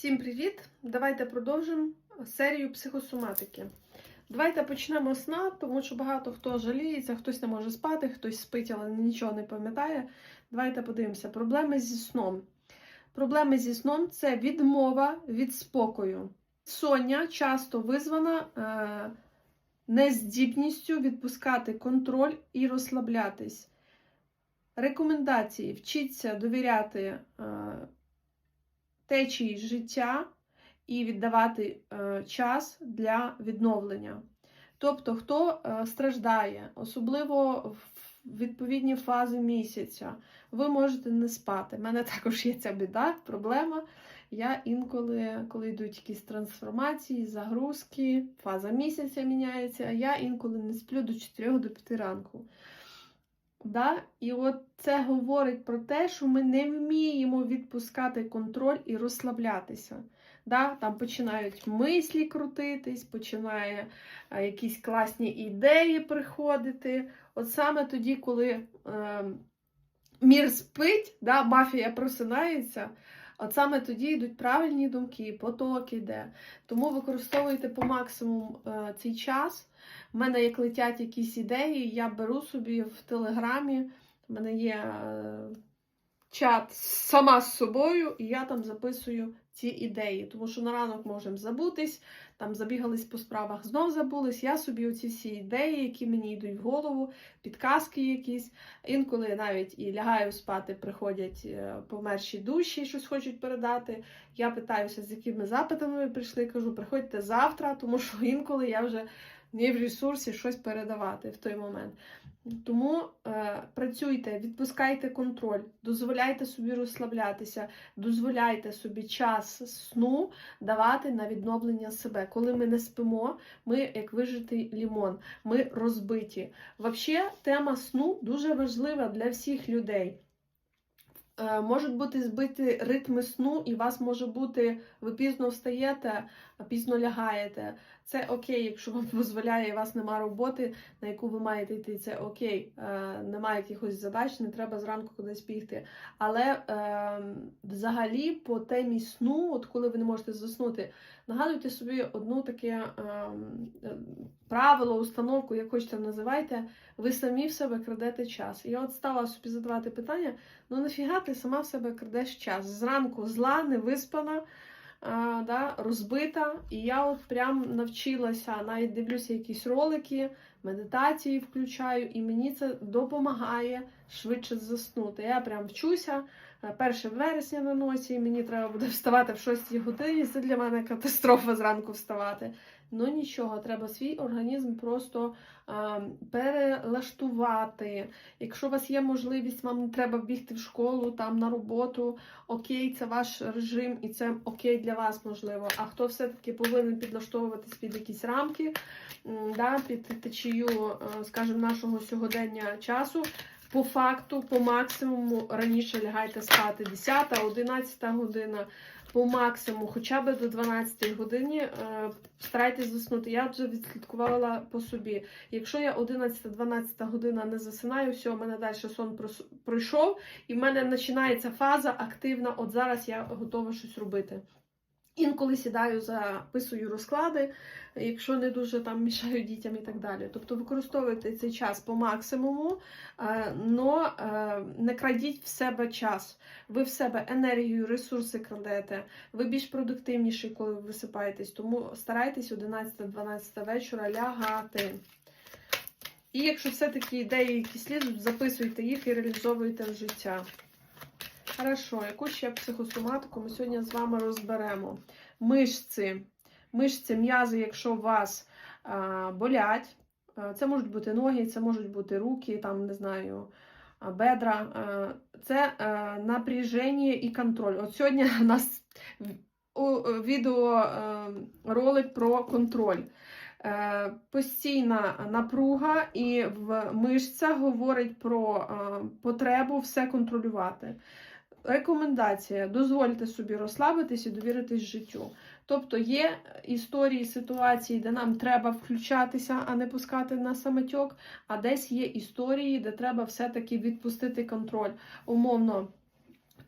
Всім привіт! Давайте продовжимо серію психосоматики. Давайте почнемо з сна, тому що багато хто жаліється, хтось не може спати, хтось спить, але нічого не пам'ятає. Давайте подивимося. Проблеми зі сном. Проблеми зі сном це відмова від спокою. Соння часто визвана е, нездібністю відпускати контроль і розслаблятись. Рекомендації: вчіться довіряти. Е, течії життя і віддавати е, час для відновлення. Тобто, хто е, страждає, особливо в відповідні фази місяця, ви можете не спати. У мене також є ця біда, проблема. Я інколи, коли йдуть якісь трансформації, загрузки, фаза місяця міняється, я інколи не сплю до 4 до 5 ранку. Да? І от це говорить про те, що ми не вміємо відпускати контроль і розслаблятися. Да? Там починають мислі крутитись, починає а, якісь класні ідеї приходити. От саме тоді, коли е, мір спить, да, мафія просинається. От саме тоді йдуть правильні думки, поток іде. Тому використовуйте по максимуму е, цей час. У мене як летять якісь ідеї, я беру собі в телеграмі, в мене є е, чат сама з собою, і я там записую ці ідеї. Тому що на ранок можемо забутись, там забігались по справах, знов забулись. Я собі оці всі ідеї, які мені йдуть в голову, підказки якісь. Інколи навіть і лягаю спати, приходять е, померші душі, щось хочуть передати. Я питаюся, з якими запитами ви прийшли. Кажу, приходьте завтра, тому що інколи я вже не в ресурсі щось передавати в той момент. Тому е, працюйте, відпускайте контроль, дозволяйте собі розслаблятися, дозволяйте собі час сну давати на відновлення себе. Коли ми не спимо, ми як вижитий лімон, ми розбиті. Взагалі, тема сну дуже важлива для всіх людей. Е, Можуть бути збиті ритми сну, і вас може бути, ви пізно встаєте, пізно лягаєте. Це окей, якщо вам дозволяє, і у вас нема роботи, на яку ви маєте йти. Це окей, е, немає якихось задач, не треба зранку кудись бігти. Але е, взагалі по темі сну, от коли ви не можете заснути, нагадуйте собі одну таке е, е, правило, установку, як хочете називайте, ви самі в себе крадете час. І я от стала собі задавати питання: ну нафіга ти сама в себе крадеш час? Зранку зла, невиспана а, да, розбита. І я от прям навчилася, навіть дивлюся якісь ролики, медитації включаю, і мені це допомагає швидше заснути. Я прям вчуся. 1 вересня на носі, і мені треба буде вставати в 6 годині. Це для мене катастрофа зранку вставати. Ну нічого, треба свій організм просто а, перелаштувати. Якщо у вас є можливість, вам не треба бігти в школу, там на роботу, окей, це ваш режим і це окей для вас можливо. А хто все-таки повинен підлаштовуватись під якісь рамки, да, під течію, е, скажімо, нашого сьогодення часу. По факту, по максимуму раніше лягайте спати 10, 11 година, по максимуму, хоча б до 12 годині е, старайтесь заснути. Я вже відслідкувала по собі. Якщо я 11-12 година не засинаю, все, у мене далі сон пройшов, і в мене починається фаза активна. От зараз я готова щось робити. Інколи сідаю, записую розклади, якщо не дуже там мішаю дітям і так далі. Тобто використовуйте цей час по максимуму, але не крадіть в себе час. Ви в себе енергію, ресурси крадете, ви більш продуктивніші, коли ви висипаєтесь, тому старайтесь 11-12 вечора лягати. І якщо все-таки ідеї якісь лізуть, записуйте їх і реалізовуйте в життя. Хорошо, яку ще психосоматику ми сьогодні з вами розберемо. Мишці. Мишці, м'язи, якщо вас а, болять, це можуть бути ноги, це можуть бути руки, там, не знаю, бедра. Це напряження і контроль. От сьогодні у нас у відео про контроль. Е, Постійна напруга і в мишцях говорить про потребу все контролювати. Рекомендація: дозвольте собі розслабитись і довіритись життю. Тобто є історії, ситуації, де нам треба включатися, а не пускати на самотьок, а десь є історії, де треба все-таки відпустити контроль. Умовно,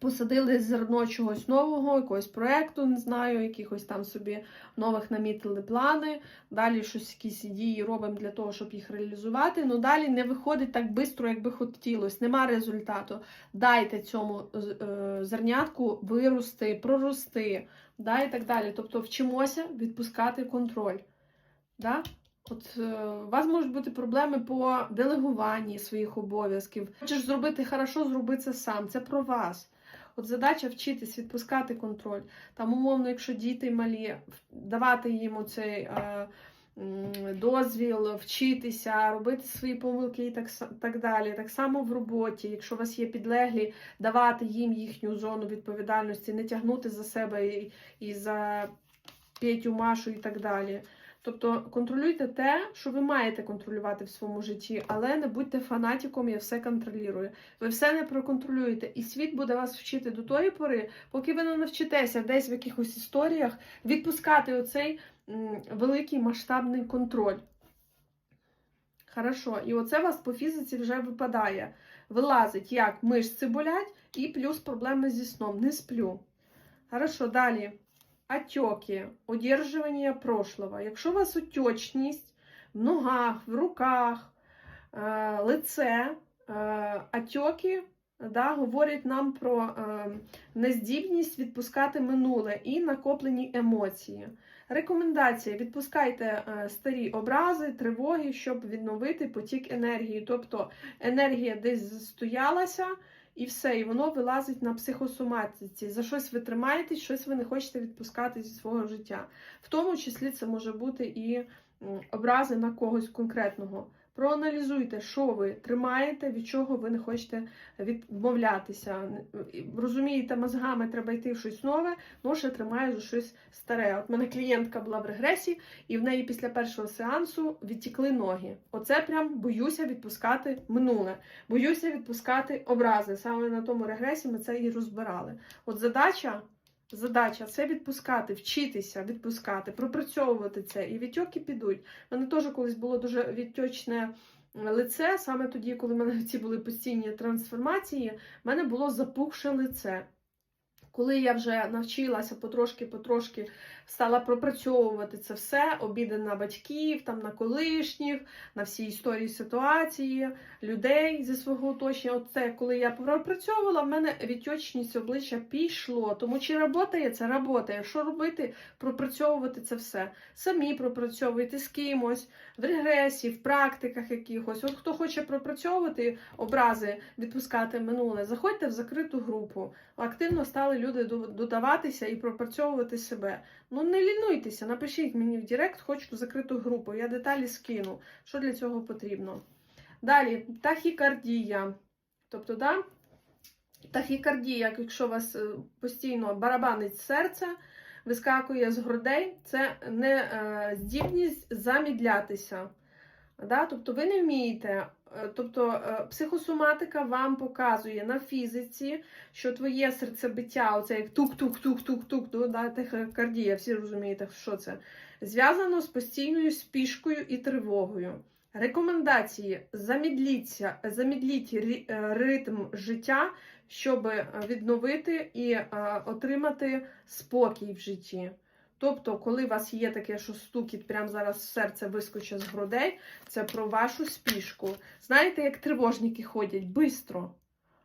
посадили зерно чогось нового, якогось проекту, не знаю, якихось там собі нових намітили плани. Далі щось, якісь дії робимо для того, щоб їх реалізувати. Ну далі не виходить так швидко, як би хотілося. Нема результату. Дайте цьому е, зернятку вирости, прорости, да, і так далі. Тобто вчимося відпускати контроль. Да? От е, у вас можуть бути проблеми по делегуванні своїх обов'язків. Хочеш зробити хорошо, зроби це сам. Це про вас. От задача вчитись відпускати контроль. Там, умовно, якщо діти малі, давати їм оцей е, дозвіл, вчитися, робити свої помилки і так, так далі. Так само в роботі, якщо у вас є підлеглі, давати їм їхню зону відповідальності, не тягнути за себе і, і за Петю, Машу і так далі. Тобто контролюйте те, що ви маєте контролювати в своєму житті, але не будьте фанатиком, я все контролюю. Ви все не проконтролюєте, і світ буде вас вчити до тої пори, поки ви не навчитеся десь в якихось історіях відпускати оцей великий масштабний контроль. Хорошо, і оце у вас по фізиці вже випадає. Вилазить як мишці болять, і плюс проблеми зі сном. Не сплю. Хорошо, далі. Отеки, удержування прошлого. Якщо у вас отечність в ногах, в руках, е, лице, е, отеки да, говорять нам про е, нездібність відпускати минуле і накоплені емоції. Рекомендація: відпускайте старі образи, тривоги, щоб відновити потік енергії. Тобто енергія десь застоялася, і все, і воно вилазить на психосоматиці. За щось ви тримаєтесь, щось ви не хочете відпускати зі свого життя. В тому числі це може бути і образи на когось конкретного. Проаналізуйте, що ви тримаєте, від чого ви не хочете відмовлятися. Розумієте, мозгами треба йти в щось нове, ще тримаю за щось старе. От мене клієнтка була в регресі, і в неї після першого сеансу відтікли ноги. Оце прям боюся відпускати минуле, боюся відпускати образи. Саме на тому регресі ми це і розбирали. От задача. Задача це відпускати, вчитися відпускати, пропрацьовувати це, і відтьоки підуть. У мене теж колись було дуже відтьочне лице, саме тоді, коли в мене ці були постійні трансформації, в мене було запухше лице. Коли я вже навчилася потрошки-потрошки стала пропрацьовувати це все, обіди на батьків, там на колишніх, на всі історії ситуації, людей зі свого оточення. От це, коли я пропрацьовувала, в мене відточність обличчя пішло. Тому чи роботає це роботає. Що робити? Пропрацьовувати це все. Самі пропрацьовуйте з кимось, в регресі, в практиках якихось. От хто хоче пропрацьовувати образи, відпускати минуле, заходьте в закриту групу. Активно стали люди додаватися і пропрацьовувати себе. Ну не лінуйтеся, напишіть мені в Директ, хочу закриту групу. Я деталі скину, що для цього потрібно. Далі, тахікардія. Тобто, да, тахікардія, якщо у вас е, постійно барабанить серце, вискакує з грудей, це не е, здібність замідлятися. Да? Тобто ви не вмієте. Е, Тобто е, психосоматика вам показує на фізиці, що твоє серцебиття, оце як тук-тук-тук-тук-тук, ну, да, тахікардія, всі розумієте, що це, зв'язано з постійною спішкою і тривогою. Рекомендації: замідліться, замідліть е, ритм життя, щоб відновити і отримати спокій в житті. Тобто, коли у вас є таке, що стукіт прямо зараз серце вискочить з грудей, це про вашу спішку. Знаєте, як тривожники ходять бистро.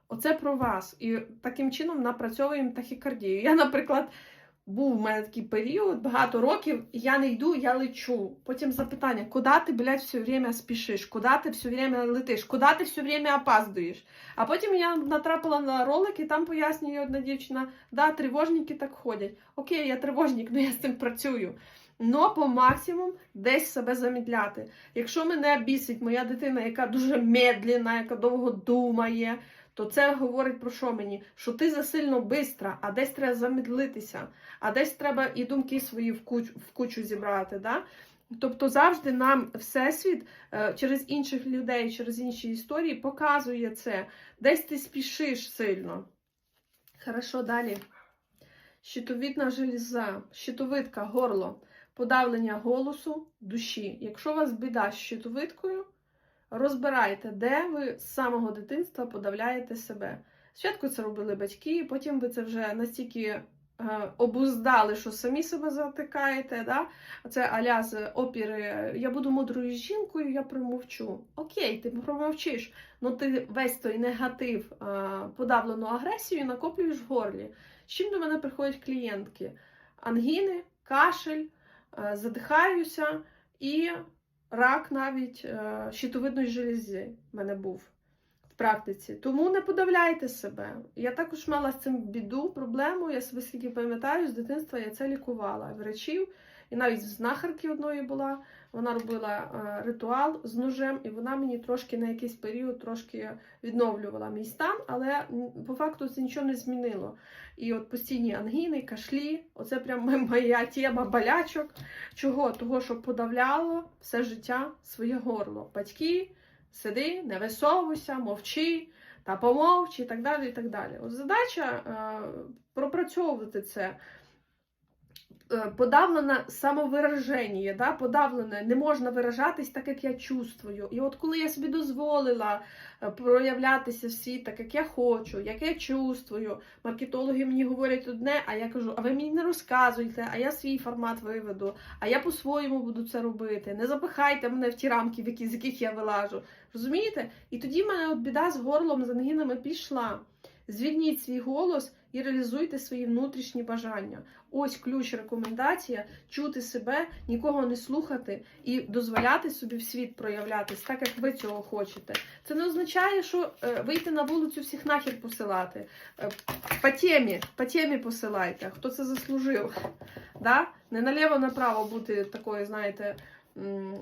Оце про вас. І таким чином напрацьовуємо тахікардію. Я, наприклад, був у мене такий період, багато років, я не йду, я лечу. Потім запитання: куди ти, блядь, все время спішиш? Куди ти все время летиш? Куди ти все время опаздуєш? А потім я натрапила на ролик, і там пояснює одна дівчина: да, тривожники так ходять. Окей, я тривожник, але я з цим працюю. Но по максимум десь себе замідляти. Якщо мене бісить моя дитина, яка дуже медленна, яка довго думає, то це говорить про що мені? Що ти засильно бистра, а десь треба замедлитися, а десь треба і думки свої в кучу, в кучу зібрати. Да? Тобто завжди нам Всесвіт е, через інших людей, через інші історії показує це. Десь ти спішиш сильно. Хорошо, далі. Щитовідна желіза, щитовидка, горло, подавлення голосу, душі. Якщо у вас біда з щитовидкою, розбирайте, де ви з самого дитинства подавляєте себе. Спочатку це робили батьки, потім ви це вже настільки е, обуздали, що самі себе затикаєте. Да? Це аля з опіри Я буду мудрою жінкою, я промовчу. Окей, ти промовчиш, ну ти весь той негатив, е, подавлену агресію накоплюєш в горлі. З чим до мене приходять клієнтки? Ангіни, кашель, е, задихаюся і рак навіть е, щитовидної желези в мене був в практиці. Тому не подавляйте себе. Я також мала з цим біду, проблему. Я себе скільки пам'ятаю, з дитинства я це лікувала. Врачів, і навіть в знахарки одної була. Вона робила е, ритуал з ножем, і вона мені трошки на якийсь період трошки відновлювала мій стан, але по факту це нічого не змінило. І от постійні ангіни, кашлі, оце прям моя тема болячок. Чого? Того, що подавляло все життя своє горло. Батьки, сиди, не висовуйся, мовчи, та помовчи, і так далі. і так далі. От задача е, пропрацьовувати це. Е, Подавлене самовираження, да? подавлене, не можна виражатись так, як я чувствую. І от коли я собі дозволила е, проявлятися в світ так, як я хочу, як я чувствую, маркетологи мені говорять одне, а я кажу, а ви мені не розказуйте, а я свій формат виведу, а я по-своєму буду це робити. Не запихайте мене в ті рамки, з яких я вилажу. Розумієте? І тоді в мене от біда з горлом, з ангінами пішла. Звільніть свій голос і реалізуйте свої внутрішні бажання. Ось ключ рекомендація чути себе, нікого не слухати і дозволяти собі в світ проявлятись так, як ви цього хочете. Це не означає, що е, вийти на вулицю всіх нахер посилати. Е, по темі, по темі посилайте, хто це заслужив. Да? Не наліво-направо бути такою, знаєте,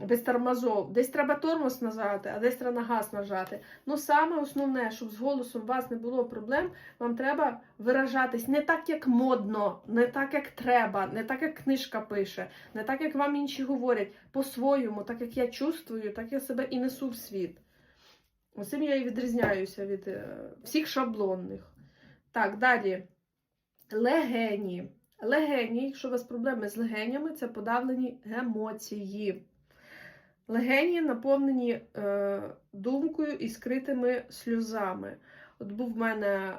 без тормозов. Десь треба тормоз нажати, а десь треба на газ нажати. Ну саме основне, щоб з голосом у вас не було проблем, вам треба виражатись не так, як модно, не так, як треба, не так, як книжка пише, не так, як вам інші говорять, по-своєму, так як я чувствую, так я себе і несу в світ. Оцим я і відрізняюся від е, всіх шаблонних. Так, далі. Легені. Легені, якщо у вас проблеми з легенями, це подавлені емоції. Легені наповнені е, думкою і скритими сльозами. От був в мене е,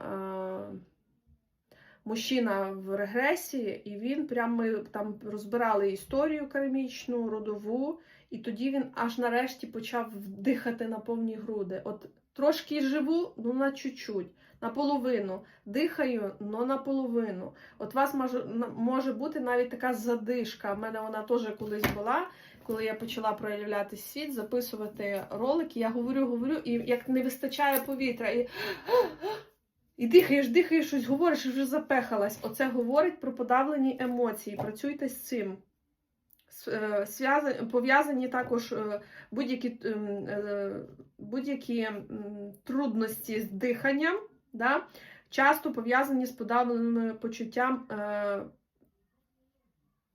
мужчина в регресії, і він прямо ми там розбирали історію кармічну, родову, і тоді він аж нарешті почав дихати на повні груди. От трошки живу, ну на чуть-чуть, наполовину. Дихаю, но наполовину. От у вас може, може бути навіть така задишка. У мене вона теж колись була. Коли я почала проявляти світ, записувати ролики, я говорю, говорю, і як не вистачає повітря, і, і дихаєш, дихаєш, щось говориш, і вже запехалась. Оце говорить про подавлені емоції. Працюйте з цим. Е, Пов'язані також е, будь-які е, будь-які трудності з диханням, да? часто пов'язані з подавленим почуттям е,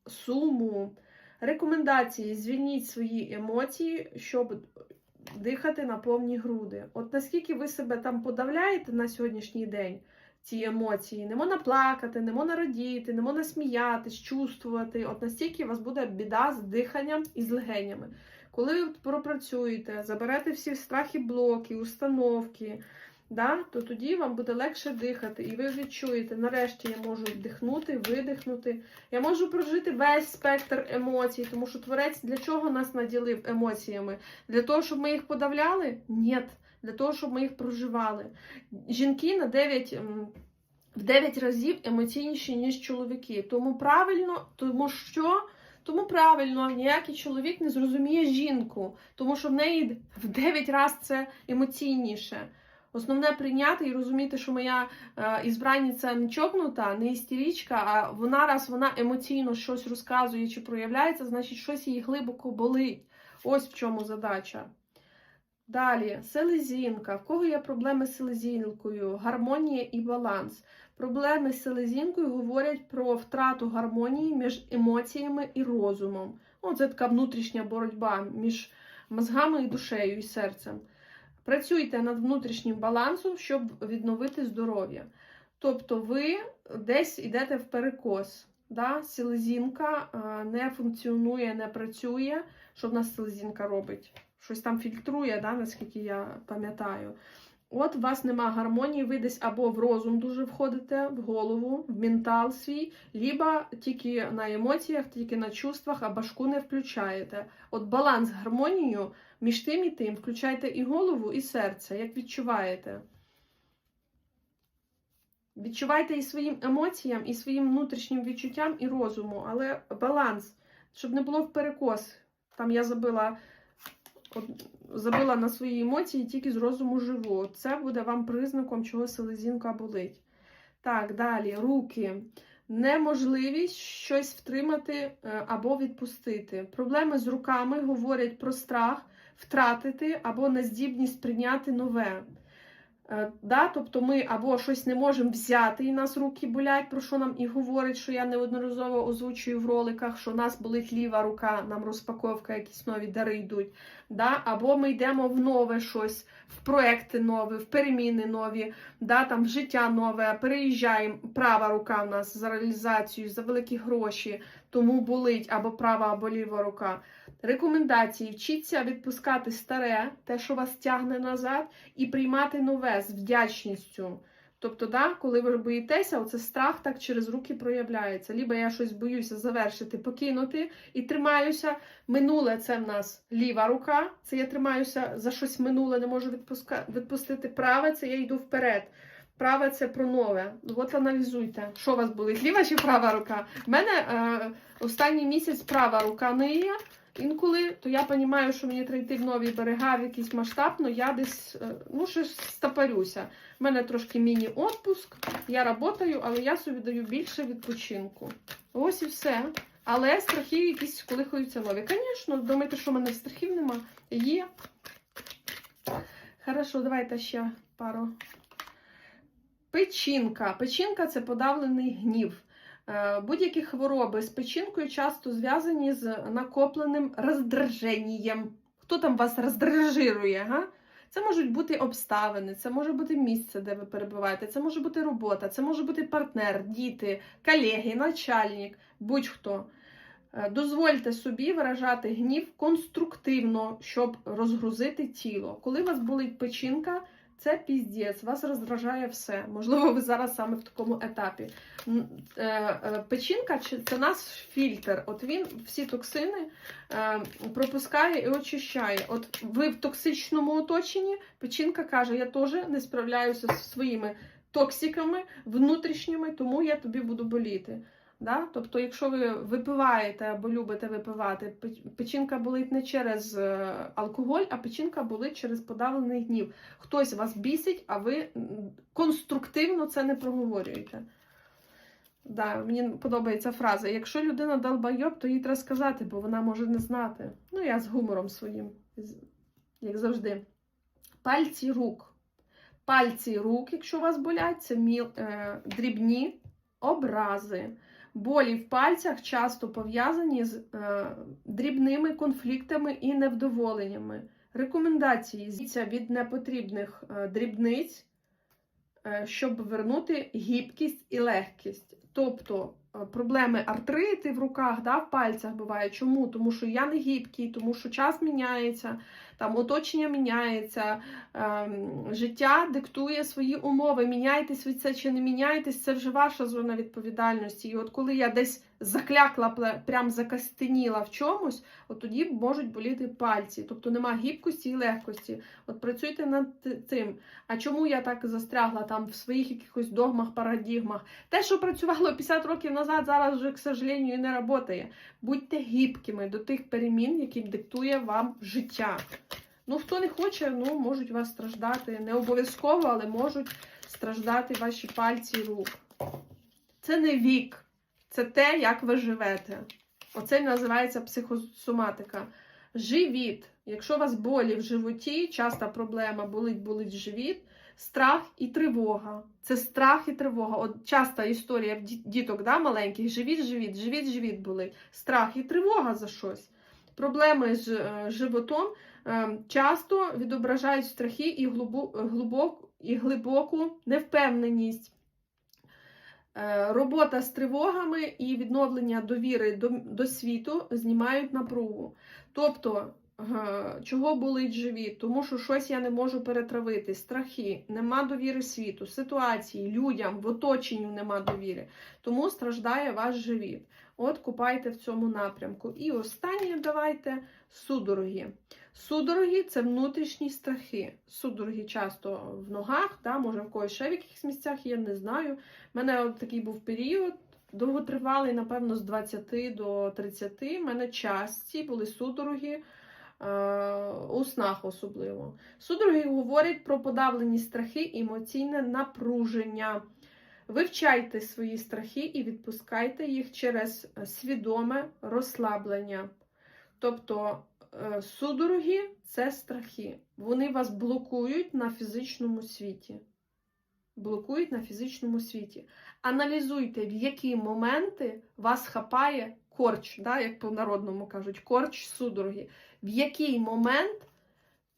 суму. Рекомендації: звільніть свої емоції, щоб дихати на повні груди. От наскільки ви себе там подавляєте на сьогоднішній день, ці емоції, не можна плакати, не можна радіти, не можна сміятись, чувствувати. От настільки у вас буде біда з диханням і з легенями. Коли ви пропрацюєте, заберете всі страхи, блоки, установки, да, то тоді вам буде легше дихати, і ви відчуєте, нарешті я можу вдихнути, видихнути. Я можу прожити весь спектр емоцій, тому що творець для чого нас наділив емоціями? Для того, щоб ми їх подавляли? Ні. Для того, щоб ми їх проживали. Жінки на 9, в 9 разів емоційніші, ніж чоловіки. Тому правильно, тому що. Тому правильно, ніякий чоловік не зрозуміє жінку, тому що в неї в 9 разів це емоційніше. Основне прийняти і розуміти, що моя е, ізбранниця не чокнута, не істеричка, а вона раз вона емоційно щось розказує чи проявляється, значить щось її глибоко болить. Ось в чому задача. Далі, селезінка. В кого є проблеми з селезінкою? Гармонія і баланс. Проблеми з селезінкою говорять про втрату гармонії між емоціями і розумом. Ну, це така внутрішня боротьба між мозгами і душею і серцем. Працюйте над внутрішнім балансом, щоб відновити здоров'я. Тобто ви десь йдете в перекос. Да? Селезінка не функціонує, не працює. Що в нас селезінка робить? Щось там фільтрує, да? наскільки я пам'ятаю. От у вас нема гармонії, ви десь або в розум дуже входите, в голову, в ментал свій, либо тільки на емоціях, тільки на чувствах, а башку не включаєте. От баланс, гармонію між тим і тим, включайте і голову, і серце, як відчуваєте. Відчувайте і своїм емоціям, і своїм внутрішнім відчуттям, і розуму, але баланс, щоб не було в перекос. Там я забила, забила на свої емоції, тільки з розуму живу. Це буде вам признаком, чого селезінка болить. Так, далі, руки. Неможливість щось втримати е, або відпустити. Проблеми з руками говорять про страх втратити або нездібність прийняти нове. Е, Да, тобто ми або щось не можемо взяти, і нас руки болять, про що нам і говорить, що я неодноразово озвучую в роликах, що у нас болить ліва рука, нам розпаковка, якісь нові дари йдуть. Да? Або ми йдемо в нове щось, в проекти нові, в переміни нові, да? там в життя нове, переїжджаємо, права рука в нас за реалізацію, за великі гроші, тому болить або права, або ліва рука. Рекомендації: вчіться відпускати старе, те, що вас тягне назад, і приймати нове з вдячністю. Тобто, да, коли ви боїтеся, оце страх так через руки проявляється. Либо я щось боюся завершити, покинути і тримаюся. Минуле це в нас ліва рука. Це я тримаюся за щось минуле, не можу відпуска... відпустити. Праве це я йду вперед. Праве це про нове. От аналізуйте, що у вас болить, ліва чи права рука. У мене е, останній місяць права рука не є. Інколи, то я розумію, що мені треба йти в нові берега, в якийсь масштаб, але я десь е, ну, щось стопорюся. У мене трошки міні-отпуск, я працюю, але я собі даю більше відпочинку. Ось і все. Але страхи якісь колихаються нові. Звісно, думаєте, що в мене страхів нема? Є. Хорошо, давайте ще пару. Печінка. Печінка це подавлений гнів. Е, Будь-які хвороби з печінкою часто зв'язані з накопленим роздраженням. Хто там вас роздражирує? Га? Це можуть бути обставини, це може бути місце, де ви перебуваєте, це може бути робота, це може бути партнер, діти, колеги, начальник, будь-хто. Е, Дозвольте собі виражати гнів конструктивно, щоб розгрузити тіло. Коли у вас болить печінка, це піздець, вас роздражає все. Можливо, ви зараз саме в такому етапі. Е, е, Печінка це наш фільтр. От він всі токсини е, пропускає і очищає. От ви в токсичному оточенні, печінка каже: я теж не справляюся зі своїми токсиками внутрішніми, тому я тобі буду боліти. Да? Тобто, якщо ви випиваєте або любите випивати, печінка болить не через е, алкоголь, а печінка болить через подавлений гнів. Хтось вас бісить, а ви конструктивно це не проговорюєте. Да, мені подобається фраза: якщо людина долбайоб, то їй треба сказати, бо вона може не знати. Ну, я з гумором своїм, як завжди. Пальці рук. Пальці рук, якщо у вас болять, це е, дрібні образи. Болі в пальцях часто пов'язані з е, дрібними конфліктами і невдоволеннями. Рекомендації звіться від непотрібних е, дрібниць, е, щоб вернути гібкість і легкість. Тобто проблеми артрити в руках, да, в пальцях буває. Чому? Тому що я не гібкий, тому що час міняється, там оточення міняється, ем, життя диктує свої умови. Міняйтесь ви це чи не міняєтесь, це вже ваша зона відповідальності. І от коли я десь заклякла, прям закостеніла в чомусь, от тоді можуть боліти пальці. Тобто нема гібкості і легкості. От працюйте над цим. А чому я так застрягла там в своїх якихось догмах, парадігмах? Те, що працювало 50 років назад, зараз вже, к сожалению, не працює. Будьте гібкими до тих перемін, які диктує вам життя. Ну, хто не хоче, ну, можуть вас страждати. Не обов'язково, але можуть страждати ваші пальці рук. Це не вік, це те, як ви живете. Оце називається психосоматика. Живіт. Якщо у вас болі в животі, часта проблема болить, болить живіт, страх і тривога. Це страх і тривога. От часта історія в діток да, маленьких: живіт, живіт, живіт, живіт болить. Страх і тривога за щось. Проблеми з е, животом е, часто відображають страхи і, глибу, глибок, і глибоку невпевненість. Е, Робота з тривогами і відновлення довіри до, до світу знімають напругу. Тобто Чого болить живіт? Тому що щось я не можу перетравити, страхи, нема довіри світу, ситуації, людям, в оточенню нема довіри. Тому страждає ваш живіт. От купайте в цьому напрямку. І останнє давайте судороги. Судороги це внутрішні страхи. Судороги часто в ногах, да, може в когось ще в якихось місцях є, не знаю. У мене от такий був період. Довготривалий, напевно, з 20 до 30. У мене часті були судороги у снах особливо. Судороги говорять про подавлені страхи, емоційне напруження. Вивчайте свої страхи і відпускайте їх через е, свідоме розслаблення. Тобто е, судороги це страхи. Вони вас блокують на фізичному світі. Блокують на фізичному світі. Аналізуйте, в які моменти вас хапає корч, да, як по-народному кажуть, корч судороги. В який момент,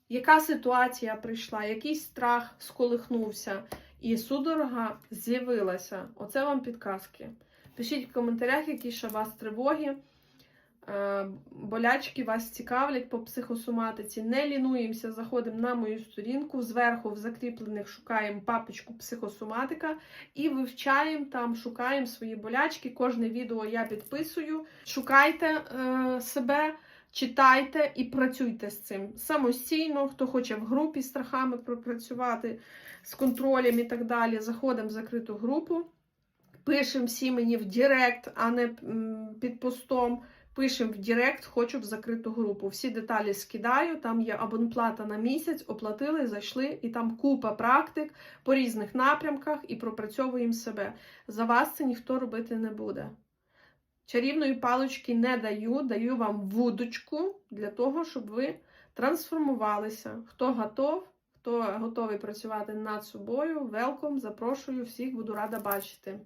яка ситуація прийшла, який страх сколихнувся, і судорога з'явилася. Оце вам підказки. Пишіть в коментарях, які ще вас тривоги, е, болячки вас цікавлять по психосоматиці. Не лінуємося, заходимо на мою сторінку. Зверху в закріплених шукаємо папочку психосоматика і вивчаємо там, шукаємо свої болячки. Кожне відео я підписую. Шукайте е, себе. Читайте і працюйте з цим самостійно. Хто хоче в групі з страхами пропрацювати, з контролем і так далі. Заходимо в закриту групу, пишемо всі мені в Директ, а не під постом. Пишемо в Директ, хочу в закриту групу. Всі деталі скидаю, там є абонплата на місяць, оплатили, зайшли, і там купа практик по різних напрямках і пропрацьовуємо себе. За вас це ніхто робити не буде. Чарівної палочки не даю, даю вам вудочку для того, щоб ви трансформувалися. Хто готов, хто готовий працювати над собою, велком, запрошую всіх, буду рада бачити.